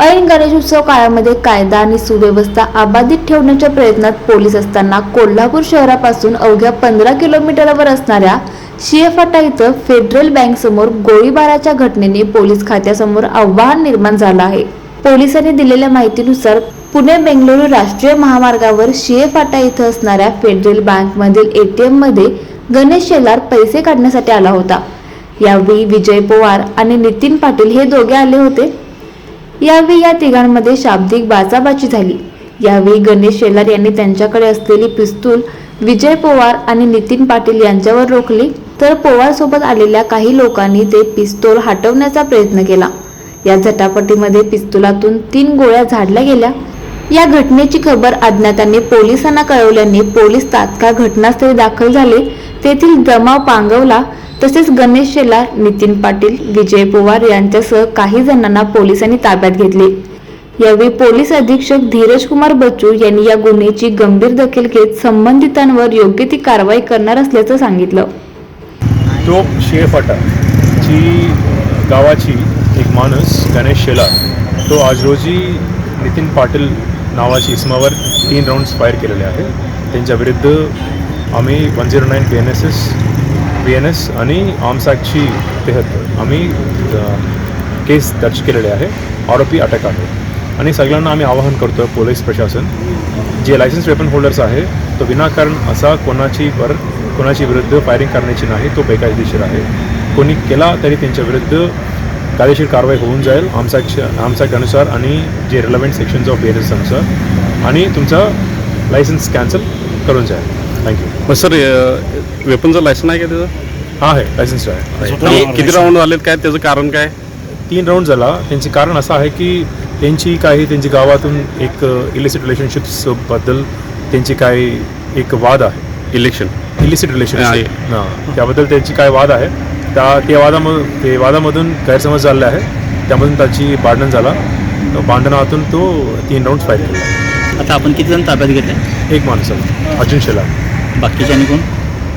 ऐन गणेशोत्सव काळामध्ये कायदा आणि सुव्यवस्था अबाधित ठेवण्याच्या प्रयत्नात पोलीस असताना कोल्हापूर शहरापासून अवघ्या पंधरा किलोमीटरवर असणाऱ्या शिएफाटा इथं फेडरल बँक समोर गोळीबाराच्या घटनेने पोलीस खात्यासमोर आव्हान निर्माण झालं आहे. पोलिसांनी दिलेल्या माहितीनुसार पुणे बेंगळुरू राष्ट्रीय महामार्गावर शिएफाटा इथं असणाऱ्या फेडरल बँकमधील एटीएममध्ये गणेश शेलार पैसे काढण्यासाठी आला होता. यावेळी विजय पवार आणि नितीन पाटील हे दोघे आले होते. यावेळी या तिघांमध्ये शाब्दिक बाचाबाची झाली. यावेळी गणेश शेलार यांनी त्यांच्याकडे असलेली पिस्तूल विजय पवार आणि नितीन पाटील यांच्यावर रोखली. तर पवार सोबत आलेल्या काही लोकांनी ते पिस्तूल हटवण्याचा प्रयत्न केला. या झटापटीमध्ये पिस्तुलातून तीन गोळ्या झाडल्या गेल्या. या घटनेची खबर अज्ञातांनी पोलिसांना कळवल्याने पोलीस तात्काळ घटनास्थळी दाखल झाले. तेथील जमाव पांगवला. तसेच गणेश शेलार नितीन पाटील विजय पवार यांच्यासह काही जणांना पोलिसांनी ताब्यात घेतले. यावेळी पोलीस अधीक्षक धीरज कुमार बच्चू यांनी या गुन्ह्याची गंभीर दखल घेत संबंधितांवर योग्य ती कारवाई करणार असल्याचं सांगितलं. तो शेळफाटा जी गावाची एक माणूस गणेश शेलार तो आज रोजी नितीन पाटील नावाची इसमावर तीन राऊंड्स फायर केलेले आहे त्यांच्या विरुद्ध आम्ही one zero nine B N S S B N S आणि आर्म्स तेहत आम्ही केस दर्ज केलेले आहे. आरोपी अटक आहे. आणि सगळ्यांना आम्ही आवाहन करतो पोलीस प्रशासन जे लायसन्स वेपन होल्डर्स आहे तो विनाकारण असा कोणाची वर कोणाची विरुद्ध फायरिंग करण्याची नाही तो बेकायदेशीर आहे. कोणी केला तरी त्यांच्या विरुद्ध कायदेशीर कारवाई होऊन जाईल आमसाच्या अनुसार आणि जे relevant sections of B N S अनुसार. आणि तुमचा लायसन्स कॅन्सल करून जाईल. थँक्यू मग सर वेपनचं लायसन आहे का त्याचं? हा आहे. लायसन्स आहे. किती राऊंड झालेत काय त्याचं कारण काय? तीन राऊंड झाला. त्यांचे कारण असं आहे की त्यांची काही त्यांची गावातून एक इलिसिट रिलेशनशिप्सबद्दल त्यांची काही एक वाद आहे. इलेक्शन इलिसिट रिलेशनशिप आहे. हां त्याबद्दल त्यांची काय वाद आहे? त्या त्या वादामधून ते वादामधून गैरसमज झाले आहे. त्यामधून त्याची भांडण झाला. तो भांडणातून तो तीन राऊंड फायर केला. आता आपण किती जण ताब्यात घेतले? एक माणूस आहे. अर्जुन शेला बाकीच्यानी कोण?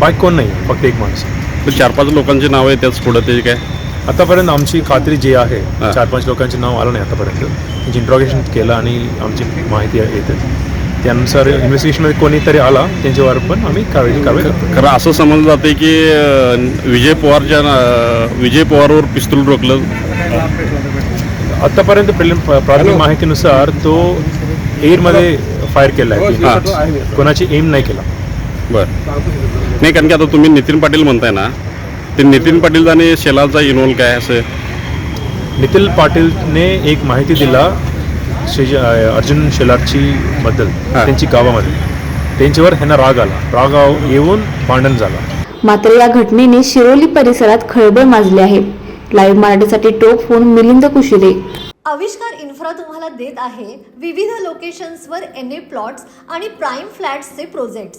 बाईक कोण नाही फक्त एक माणूस आहे. चार पाच लोकांची नावं आहेत त्याच पुढं ते काय? आतापर्यंत आमची खात्री जी आहे हां. चार पाच लोकांचे नाव आलं नाही आतापर्यंत. त्यांची इंट्रॉगेशन केलं आणि आमची माहिती येते. त्यानुसार इन्व्हेस्टिगेशनमध्ये कोणीतरी आला त्यांच्यावर पण आम्ही कारवाई कारवाई करतो. खरं असं समजलं जाते की अं, विजय पवारच्या अं, विजय पवारवर पिस्तूल रोखलं. आतापर्यंत प्रिलिम प्राथमिक माहितीनुसार तो एअरमध्ये फायर केला आहे हां. कोणाची एम नाही केला. बरं. नाही कारण की आता तुम्ही नितीन पाटील म्हणताय ना ते नितीन पाटील आणि शेलारचा इन्व्हॉल्व काय असं? नितीन पाटीलने एक माहिती दिला शेज अर्जुन शेलारची बद्दल हां. त्यांची गावामध्ये. त्यांच्यावर ह्यांना राग आला. राग आव- येऊन भांडण झाला. मात्र या घटनेने शिरोली परिसरात खळबळ माजली आहे. लाईव्ह मराठीसाठी टोक फोन मिलिंद कुशिरे आविष्कार इन्फ्रा तुम्हाला देत आहे विविध लोकेशन्सवर एन ए प्लॉट्स आणि प्राईम फ्लॅट्सचे प्रोजेक्ट्स